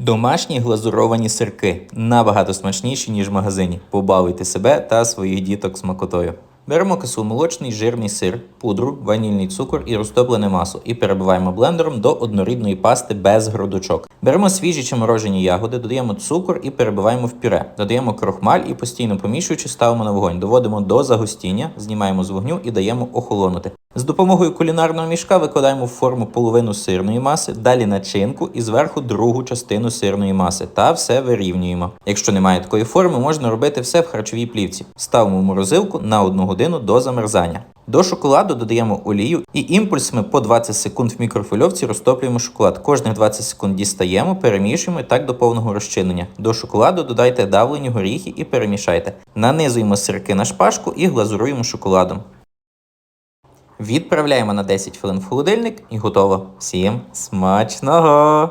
Домашні глазуровані сирки набагато смачніші, ніж в магазині. Побалуйте себе та своїх діток смакотою. Беремо кисломолочний жирний сир, пудру, ванільний цукор і розтоплене масло і перебиваємо блендером до однорідної пасти без грудочок. Беремо свіжі чи морожені ягоди, додаємо цукор і перебиваємо в пюре. Додаємо крохмаль і постійно помішуючи ставимо на вогонь. Доводимо до загустіння, знімаємо з вогню і даємо охолонути. З допомогою кулінарного мішка викладаємо в форму половину сирної маси, далі начинку і зверху другу частину сирної маси та все вирівнюємо. Якщо немає такої форми, можна робити все в харчовій плівці. Ставимо в морозилку на 1 годину до замерзання. До шоколаду додаємо олію і імпульсами по 20 секунд в мікрофильовці розтоплюємо шоколад. Кожних 20 секунд дістаємо, перемішуємо і так до повного розчинення. До шоколаду додайте давлені горіхи і перемішайте. Нанизуємо сирки на шпажку і глазуруємо шоколадом. Відправляємо на 10 хвилин в холодильник і готово. Всім смачного!